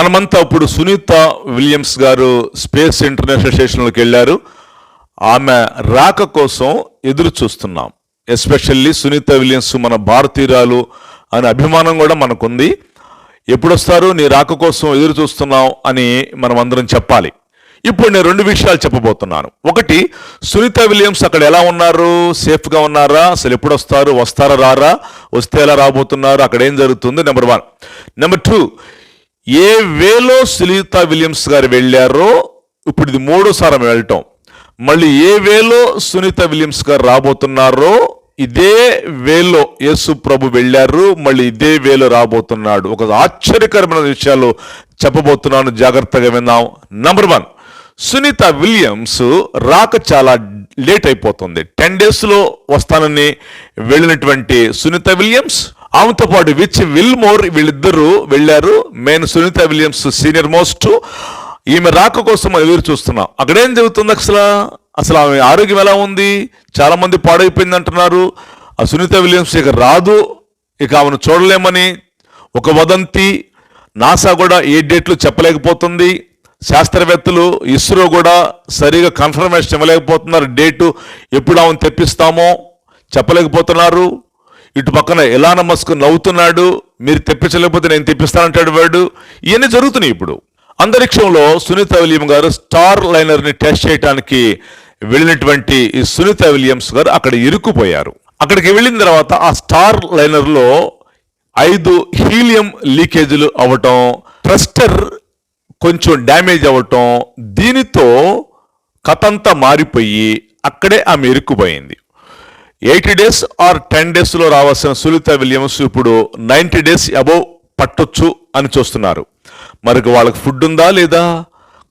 మనమంతా ఇప్పుడు సునీత విలియమ్స్ గారు స్పేస్ ఇంటర్నేషనల్ స్టేషన్లోకి వెళ్ళారు. ఆమె రాక కోసం ఎదురు చూస్తున్నాం. ఎస్పెషల్లీ సునీత విలియమ్స్ మన భారతీయురాలు అనే అభిమానం కూడా మనకుంది. ఎప్పుడొస్తారు నీ రాక కోసం ఎదురు చూస్తున్నాం అని మనం అందరం చెప్పాలి. ఇప్పుడు నేను రెండు విషయాలు చెప్పబోతున్నాను. ఒకటి సునీత విలియమ్స్ అక్కడ ఎలా ఉన్నారు? సేఫ్గా ఉన్నారా? అసలు ఎప్పుడు వస్తారు వస్తారా రారా? వస్తే ఎలా రాబోతున్నారు? అక్కడ ఏం జరుగుతుంది? Number one. నెంబర్ టూ ఏ వేలో సునీత విలియమ్స్ గారు వెళ్ళారో ఇప్పుడు ఇది మూడోసారి ఆమె వెళ్ళటం. మళ్ళీ ఏ వేలో సునీత విలియమ్స్ గారు రాబోతున్నారో ఇదే వేలో యేసు ప్రభు వెళ్ళారు మళ్ళీ ఇదే వేలో రాబోతున్నాడు. ఒక ఆశ్చర్యకరమైన విషయాలు చెప్పబోతున్నాను. జాగ్రత్తగా విందాం. నంబర్ వన్ సునీత విలియమ్స్ రాక చాలా లేట్ అయిపోతుంది. టెన్ డేస్లో వస్తానని వెళ్ళినటువంటి సునీత విలియమ్స్ ఆమెతో పాటు విచ్ విల్మోర్ వీళ్ళిద్దరూ వెళ్ళారు. Main Sunita Williams senior most. ఈమె రాక కోసం ఎదురు చూస్తున్నాం. అక్కడ ఏం జరుగుతుంది అసలు? అసలు ఆమె ఆరోగ్యం ఎలా ఉంది? చాలామంది పాడైపోయింది అంటున్నారు. ఆ సునీత విలియమ్స్ ఇక రాదు. ఇక ఆమెను చూడలేమని ఒక వదంతి. నాసా కూడా ఏ డేట్లు చెప్పలేకపోతుంది. శాస్త్రవేత్తలు ఇస్రో కూడా సరిగా కన్ఫర్మేషన్ ఇవ్వలేకపోతున్నారు. డేటు ఎప్పుడు ఆమెను తెప్పిస్తామో చెప్పలేకపోతున్నారు. ఇటు పక్కన ఎలాన మస్క్ నవ్వుతున్నాడు మీరు తెప్పించలేకపోతే నేను తెప్పిస్తానంటాడు వాడు. ఇవన్నీ జరుగుతున్నాయి ఇప్పుడు. అంతరిక్షంలో సునీత విలియం గారు స్టార్ లైనర్ని టెస్ట్ చేయడానికి వెళ్ళినటువంటి ఈ సునీత విలియమ్స్ గారు అక్కడ ఇరుక్కుపోయారు. అక్కడికి వెళ్ళిన తర్వాత ఆ స్టార్ లైనర్లో ఐదు హీలియం లీకేజీలు అవ్వటం ట్రస్టర్ కొంచెం డ్యామేజ్ అవ్వటం దీనితో కథంతా మారిపోయి అక్కడే ఆమె ఇరుక్కుపోయింది. ఎయిటీ డేస్ ఆర్ టెన్ డేస్లో రావాల్సిన సులిత విలియమ్స్ ఇప్పుడు నైంటీ డేస్ అబోవ్ పట్టొచ్చు అని చూస్తున్నారు. మరి వాళ్ళకి ఫుడ్ ఉందా లేదా?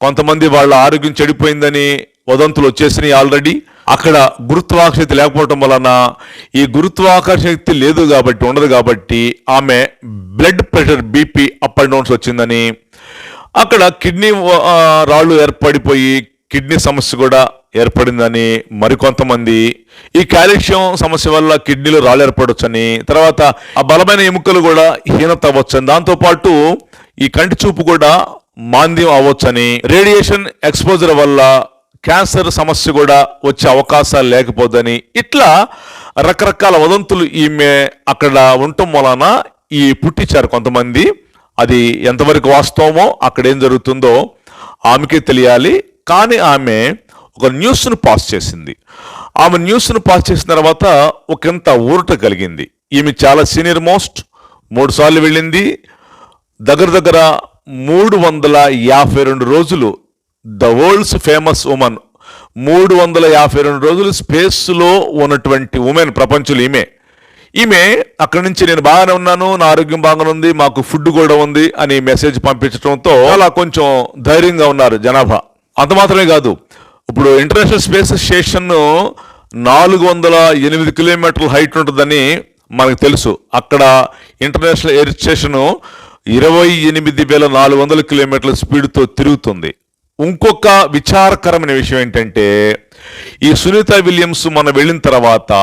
కొంతమంది వాళ్ళ ఆరోగ్యం చెడిపోయిందని వదంతులు వచ్చేసినాయి ఆల్రెడీ. అక్కడ గురుత్వాకర్షణ లేకపోవటం వలన ఈ గురుత్వాకర్షణ శక్తి లేదు కాబట్టి ఉండదు కాబట్టి ఆమె blood pressure BP up and downs వచ్చిందని. అక్కడ కిడ్నీ రాళ్ళు ఏర్పడిపోయి కిడ్నీ సమస్య కూడా ఏర్పడిందని మరికొంతమంది ఈ కాల్షియం సమస్య వల్ల కిడ్నీలో రాళ్ళు ఏర్పడొచ్చని తర్వాత ఆ బలమైన ఎముకలు కూడా హీనత అవ్వచ్చని దాంతోపాటు ఈ కంటి చూపు కూడా మాంద్యం అవ్వచ్చని రేడియేషన్ ఎక్స్పోజర్ వల్ల క్యాన్సర్ సమస్య కూడా వచ్చే అవకాశాలు లేకపోదని ఇట్లా రకరకాల వదంతులు ఈమె అక్కడ ఉండటం వలన ఈ పుట్టించారు కొంతమంది అది ఎంతవరకు వాస్తవమో అక్కడ ఏం జరుగుతుందో ఆమెకే తెలియాలి. కానీ ఆమె ఒక న్యూస్ను పాస్ చేసింది. ఆమె న్యూస్ను పాస్ చేసిన తర్వాత ఒకంత ఊరట కలిగింది. ఈమె చాలా సీనియర్ మోస్ట్ మూడు సార్లు వెళ్ళింది. దగ్గర దగ్గర మూడు వందల యాభై రెండు రోజులు ద వరల్డ్స్ ఫేమస్ ఉమెన్. మూడు వందల యాభై రెండు రోజులు స్పేస్లో ఉన్నటువంటి ఉమెన్ ప్రపంచంలో ఈమె. ఈమె అక్కడి నుంచి నేను బాగానే ఉన్నాను నా ఆరోగ్యం బాగానే ఉంది మాకు ఫుడ్ కూడా ఉంది అని మెసేజ్ పంపించడంతో అలా కొంచెం ధైర్యంగా ఉన్నారు జనాభా. అంత మాత్రమే కాదు. ఇప్పుడు ఇంటర్నేషనల్ స్పేస్ స్టేషన్ నాలుగు వందల ఎనిమిది కిలోమీటర్ల హైట్ ఉంటుందని మనకు తెలుసు. అక్కడ ఇంటర్నేషనల్ ఎయిర్ స్టేషన్ ఇరవై ఎనిమిది వేల నాలుగు వందల కిలోమీటర్ల స్పీడ్తో తిరుగుతుంది. ఇంకొక విచారకరమైన విషయం ఏంటంటే ఈ సునీత విలియమ్స్ మనం వెళ్ళిన తర్వాత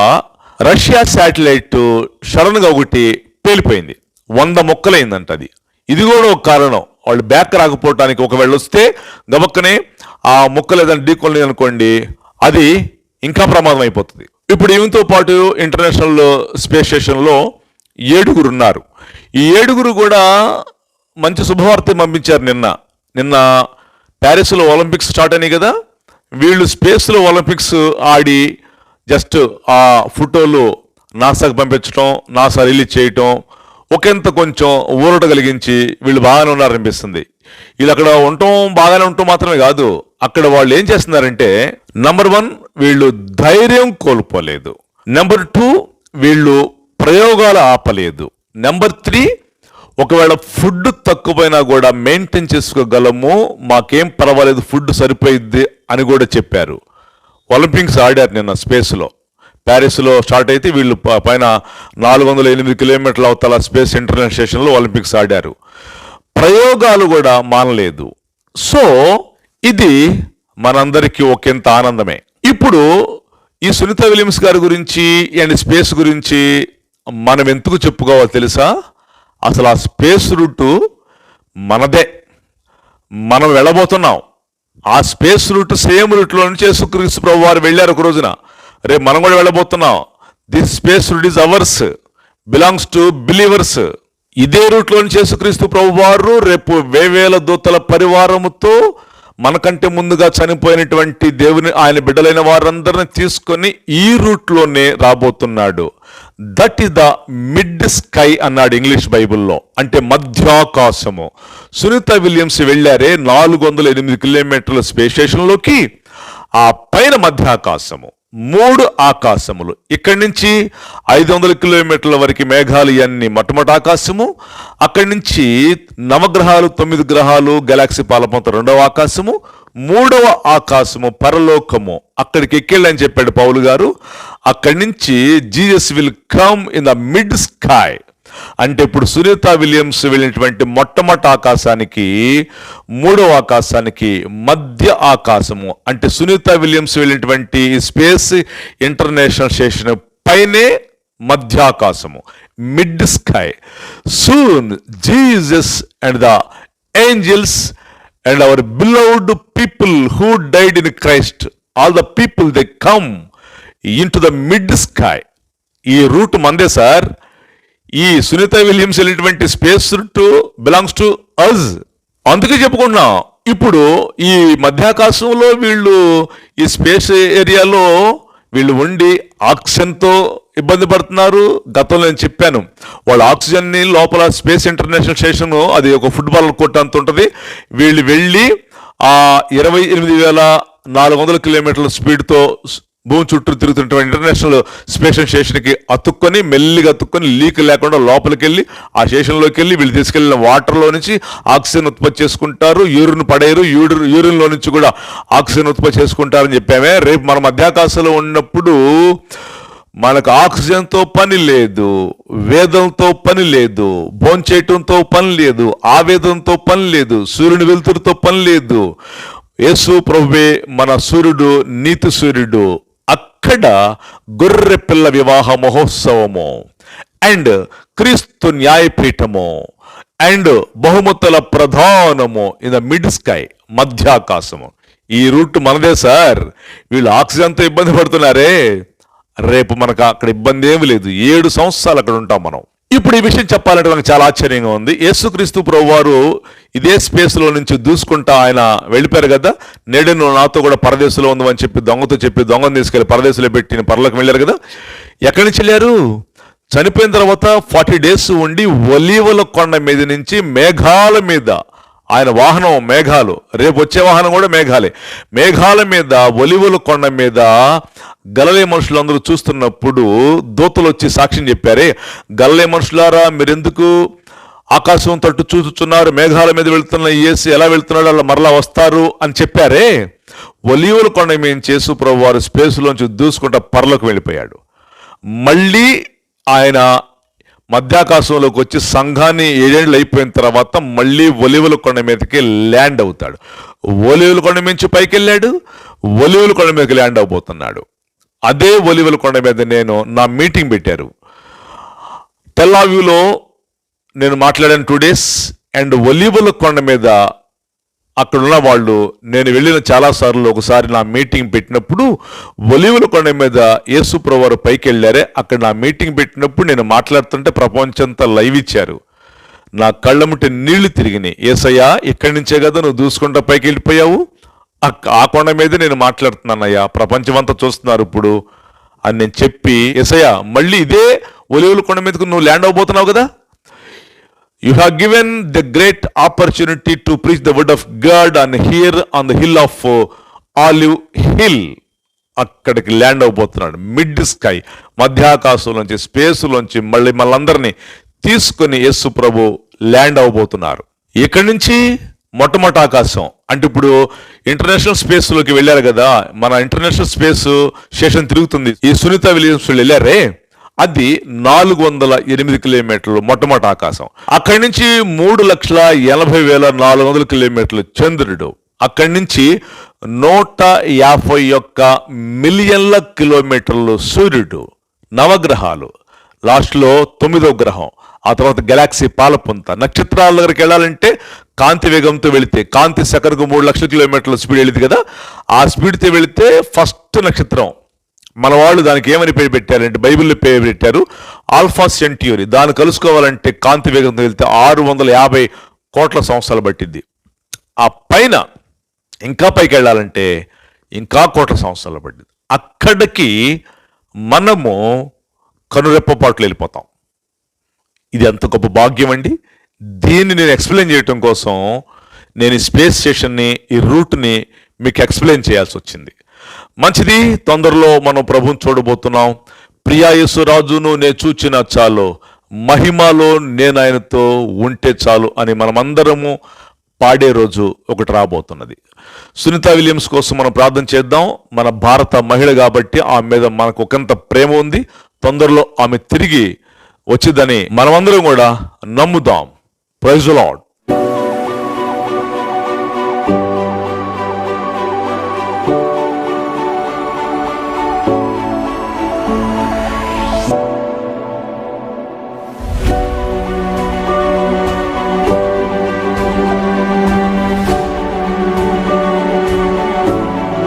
రష్యా శాటిలైట్ సడన్గా ఒకటి పేలిపోయింది. వంద మొక్కలైందంట అది. ఇది కూడా ఒక కారణం. వాళ్ళు బ్యాక్ రాకపోవటానికి ఒకవేళ వస్తే గబక్కనే ఆ మొక్కలు ఏదైనా ఢీకొని అనుకోండి అది ఇంకా ప్రమాదం అయిపోతుంది. ఇప్పుడు ఈమెతో పాటు ఇంటర్నేషనల్ స్పేస్ స్టేషన్లో ఏడుగురు ఉన్నారు. ఈ ఏడుగురు కూడా మంచి శుభవార్త పంపించారు నిన్న. నిన్న ప్యారిస్లో ఒలింపిక్స్ స్టార్ట్ అయినాయి కదా వీళ్ళు స్పేస్లో ఒలింపిక్స్ ఆడి జస్ట్ ఆ ఫోటోలు నాసాకు పంపించడం నాసా రిలీజ్ చేయటం ఒకంత కొంచెం ఊరట కలిగించి వీళ్ళు బాగానే ఉన్నారనిపిస్తుంది. వీళ్ళు అక్కడ ఉండటం బాగానే ఉండటం మాత్రమే కాదు అక్కడ వాళ్ళు ఏం చేస్తున్నారంటే నంబర్ వన్ వీళ్ళు ధైర్యం కోల్పోలేదు. నెంబర్ టూ వీళ్ళు ప్రయోగాలు ఆపలేదు. నెంబర్ త్రీ ఒకవేళ ఫుడ్ తక్కువైనా కూడా మెయింటైన్ చేసుకోగలము మాకేం పర్వాలేదు ఫుడ్ సరిపోయిద్ది అని కూడా చెప్పారు. ఒలింపిక్స్ ఆడారు నిన్న స్పేస్లో ప్యారిస్లో స్టార్ట్ అయితే వీళ్ళు ప- పైన నాలుగు వందల ఎనిమిది కిలోమీటర్ల అవతల స్పేస్ ఇంటర్నెట్ స్టేషన్లో ఒలింపిక్స్ ఆడారు. ప్రయోగాలు కూడా మానలేదు. సో ఇది మనందరికీ ఒకంత ఆనందమే. ఇప్పుడు ఈ సునీత విలియమ్స్ గారి గురించి అండ్ స్పేస్ గురించి మనం ఎందుకు చెప్పుకోవాలో తెలుసా? అసలు ఆ స్పేస్ రూటు మనదే. మనం వెళ్ళబోతున్నాం. ఆ స్పేస్ రూట్ సేమ్ రూట్లో నుంచి యేసుక్రీస్తు ప్రభు వారు వెళ్ళారు ఒక రోజున. రేపు మనం కూడా వెళ్ళబోతున్నాం. This space route is ours belongs to believers ఇదే రూట్లోని చేసుక్రీస్తు ప్రభు వారు రేపు వేవేల దూతల పరివారముతో మనకంటే ముందుగా చనిపోయినటువంటి దేవుని ఆయన బిడ్డలైన వారందరిని తీసుకొని ఈ రూట్లోనే రాబోతున్నాడు. That is the mid sky అన్నాడు ఇంగ్లీష్ బైబిల్లో. అంటే మధ్యాకాశము. సునీత విలియమ్స్ వెళ్ళారే నాలుగు వందల ఎనిమిది కిలోమీటర్ల స్పేస్ స్టేషన్లోకి ఆ పైన మధ్యాకాశము. మూడు ఆకాశములు. ఇక్కడి నుంచి ఐదు వందల కిలోమీటర్ల వరకు మేఘాలు ఇవన్నీ మొట్టమొదటి ఆకాశము. అక్కడి నుంచి నవగ్రహాలు తొమ్మిది గ్రహాలు గెలాక్సీ పాలపంత రెండవ ఆకాశము. మూడవ ఆకాశము పరలోకము. అక్కడికి ఎక్కెళ్ళని చెప్పాడు పౌలు గారు. అక్కడి నుంచి Jesus will come in the mid sky. అంటే ఇప్పుడు సునీత విలియమ్స్ వెళ్ళినటువంటి మొట్టమొదటి ఆకాశానికి మూడవ ఆకాశానికి మధ్య ఆకాశము. అంటే సునీత విలియమ్స్ వెళ్ళినటువంటి స్పేస్ ఇంటర్నేషనల్ స్టేషన్ పైనే మధ్యాకాశము. Mid sky. Soon Jesus and the angels and our beloved people who died in Christ. All the people they come in to the mid sky. ఈ రూట్ మందే సార్. ఈ Sunita Williams వెళ్ళినటువంటి space to belongs to us అందుకే చెప్పుకుంటున్నాం ఇప్పుడు ఈ మధ్యాకాశంలో వీళ్ళు ఈ స్పేస్ ఏరియాలో వీళ్ళు ఉండి ఆక్సిజన్తో ఇబ్బంది పడుతున్నారు. గతంలో నేను చెప్పాను వాళ్ళు ఆక్సిజన్ని లోపల స్పేస్ ఇంటర్నేషనల్ స్టేషన్ అది ఒక ఫుట్బాల్ కోర్ట్ అంత ఉంటుంది. వీళ్ళు వెళ్ళి ఆ ఇరవై ఎనిమిది వేల నాలుగు వందల కిలోమీటర్ల స్పీడ్తో భూమి చుట్టూ తిరుగుతున్నటువంటి ఇంటర్నేషనల్ స్పేస్ స్టేషన్కి అతుక్కొని మెల్లిగా అతుక్కొని లీక్ లేకుండా లోపలికి వెళ్ళి ఆ స్టేషన్లోకి వెళ్ళి వీళ్ళు తీసుకెళ్ళిన వాటర్లో నుంచి ఆక్సిజన్ ఉత్పత్తి చేసుకుంటారు. యూరిన్ పడేరు. యూరిన్ యూరిన్లో నుంచి కూడా ఆక్సిజన్ ఉత్పత్తి చేసుకుంటారని చెప్పామే. రేపు మన మధ్యాకాశంలో ఉన్నప్పుడు మనకు ఆక్సిజన్తో పని లేదు వేదంతో పని లేదు భోంచేయటంతో పని లేదు ఆవేదంతో పని లేదు సూర్యుని వెలుతురుతో పని లేదు. యేసు ప్రభువే మన సూర్యుడు నీతి సూర్యుడు. ఇక్కడ గొర్రె పిల్ల వివాహ మహోత్సవము అండ్ క్రీస్తు న్యాయపీఠము అండ్ బహుమతుల ప్రధానము ఇన్ ద మిడ్ స్కై మధ్యాకాశము. ఈ రూట్ మనదే సార్. వీళ్ళు ఆక్సిజన్తో ఇబ్బంది పడుతున్నారే. రేపు మనకు అక్కడ ఇబ్బంది ఏమి లేదు. ఏడు సంవత్సరాలు అక్కడ ఉంటాం మనం. ఇప్పుడు ఈ విషయం చెప్పాలంటే నాకు చాలా ఆశ్చర్యంగా ఉంది. యేసుక్రీస్తు ప్రభువారు ఇదే స్పేస్లో నుంచి దూసుకుంటా ఆయన వెళ్ళిపోయారు కదా. నేడు నాతో కూడా పరదేశంలో ఉందని చెప్పి దొంగతో చెప్పి దొంగను తీసుకెళ్ళి పరదేశంలో పెట్టి పరలోకి వెళ్ళారు కదా. ఎక్కడి నుంచి వెళ్ళారు? చనిపోయిన తర్వాత ఫార్టీ డేస్ ఉండి ఒలీవల కొండ మీద నుంచి మేఘాల మీద ఆయన వాహనం మేఘాలు. రేపు వచ్చే వాహనం కూడా మేఘాలే. మేఘాల మీద ఒలివుల కొండ మీద గలలే మనుషులందరూ చూస్తున్నప్పుడు దూతలు వచ్చి సాక్ష్యం చెప్పారే. గలలే మనుషులారా మీరెందుకు ఆకాశం తట్టు చూస్తున్నారు మేఘాల మీద వెళ్తున్న ఏసు ఎలా వెళ్తున్నాడు? అలా మరలా వస్తారు అని చెప్పారే. ఒలివుల కొండ మేము చేసు ప్రభు వారు స్పేస్లోంచి దూసుకుంటా పరలోకి వెళ్ళిపోయాడు. మళ్ళీ ఆయన మధ్యాకాశంలోకి వచ్చి సంఘాన్ని ఏడేళ్ళు అయిపోయిన తర్వాత మళ్ళీ ఒలివుల కొండ మీదకి ల్యాండ్ అవుతాడు. ఒలివుల కొండ నుంచి పైకి వెళ్ళాడు ఒలివుల కొండ మీదకి ల్యాండ్ అవబోతున్నాడు. అదే ఒలివుల కొండ మీద నేను నా మీటింగ్ పెట్టారు. తెల్లావ్యూలో నేను మాట్లాడాను టూ డేస్. అండ్ ఒలివుల కొండ మీద అక్కడున్న వాళ్ళు నేను వెళ్ళిన చాలా సార్లు ఒకసారి నా మీటింగ్ పెట్టినప్పుడు ఒలివుల కొండ మీద యేసు ప్రవారు పైకి వెళ్ళారే అక్కడ నా మీటింగ్ పెట్టినప్పుడు నేను మాట్లాడుతుంటే ప్రపంచంతా లైవ్ ఇచ్చారు. నా కళ్ళ ముట్టి నీళ్ళు తిరిగినాయి. ఏసయ్యా ఇక్కడి నుంచే కదా నువ్వు దూసుకుంటా పైకి వెళ్ళిపోయావు ఆ కొండ మీద నేను మాట్లాడుతున్నానయ్యా. ప్రపంచం అంతా చూస్తున్నారు ఇప్పుడు. అని నేను చెప్పి ఎసయ్యా మళ్ళీ ఇదే ఒలివుల కొండ మీదకు నువ్వు ల్యాండ్ అవబోతున్నావు కదా? You have given the great opportunity to preach the word of God and here on the hill of olive hill అక్కడికి ల్యాండ్ అవబోతున్నాడు. మిడ్ స్కై మధ్యాకాశంలోంచి స్పేస్లోంచి మళ్ళీ మళ్ళందరినీ తీసుకుని యేసు ప్రభు ల్యాండ్ అవబోతున్నారు. ఇక్కడి నుంచి మొట్టమొదటి ఆకాశం. అంటే ఇప్పుడు ఇంటర్నేషనల్ స్పేస్లోకి వెళ్ళారు కదా మన ఇంటర్నేషనల్ స్పేస్ స్టేషన్ తిరుగుతుంది. ఈ సునీత విలియమ్స్ వాళ్ళు వెళ్ళారే? అది నాలుగు వందల ఎనిమిది కిలోమీటర్లు మొట్టమొదటి ఆకాశం. అక్కడి నుంచి మూడు లక్షల ఎనభై వేల నాలుగు వందల కిలోమీటర్లు చంద్రుడు. అక్కడి నుంచి నూట యాభై ఒక్క మిలియన్ల కిలోమీటర్లు సూర్యుడు. నవగ్రహాలు. లాస్ట్లో తొమ్మిదో గ్రహం. ఆ తర్వాత గెలాక్సీ పాలపుంత. నక్షత్రాల దగ్గరికి వెళ్ళాలంటే కాంతి వేగంతో వెళితే కాంతి సెకనుకు మూడు లక్షల కిలోమీటర్ల స్పీడ్ వెళ్ళింది కదా ఆ స్పీడ్తో వెళితే ఫస్ట్ నక్షత్రం. మన వాళ్ళు దానికి ఏమని పేరు పెట్టారంటే బైబిల్లో పేరు పెట్టారు ఆల్ఫా సెంట్యూరీ. దాన్ని కలుసుకోవాలంటే కాంతి వేగంతో వెళ్తే ఆరు వందల యాభై కోట్ల సంవత్సరాలు పట్టింది ఆ పైన ఇంకా పైకి వెళ్ళాలంటే ఇంకా కోట్ల సంవత్సరాలు పట్టింది అక్కడికి మనము కనురెప్పపాట్లు వెళ్ళిపోతాం. ఇది ఎంత గొప్ప భాగ్యం అండి. దీన్ని నేను ఎక్స్ప్లెయిన్ చేయటం కోసం నేను ఈ స్పేస్ స్టేషన్ని ఈ రూట్ని మీకు ఎక్స్ప్లెయిన్ చేయాల్సి వచ్చింది. మంచిది తొందరలో మనం ప్రభుని చూడబోతున్నాం. ప్రియాయసురాజును నేను చూచిన చాలు. మహిమలో నేను ఆయనతో ఉంటే చాలు అని మనమందరము పాడే రోజు ఒకటి రాబోతున్నది. సునీత విలియమ్స్ కోసం మనం ప్రార్థన చేద్దాం. మన భారత మహిళ కాబట్టి ఆమె మీద మనకు ఒకంత ప్రేమ ఉంది. తొందరలో ఆమె తిరిగి వచ్చిందని మనమందరం కూడా నమ్ముదాం. Praise lord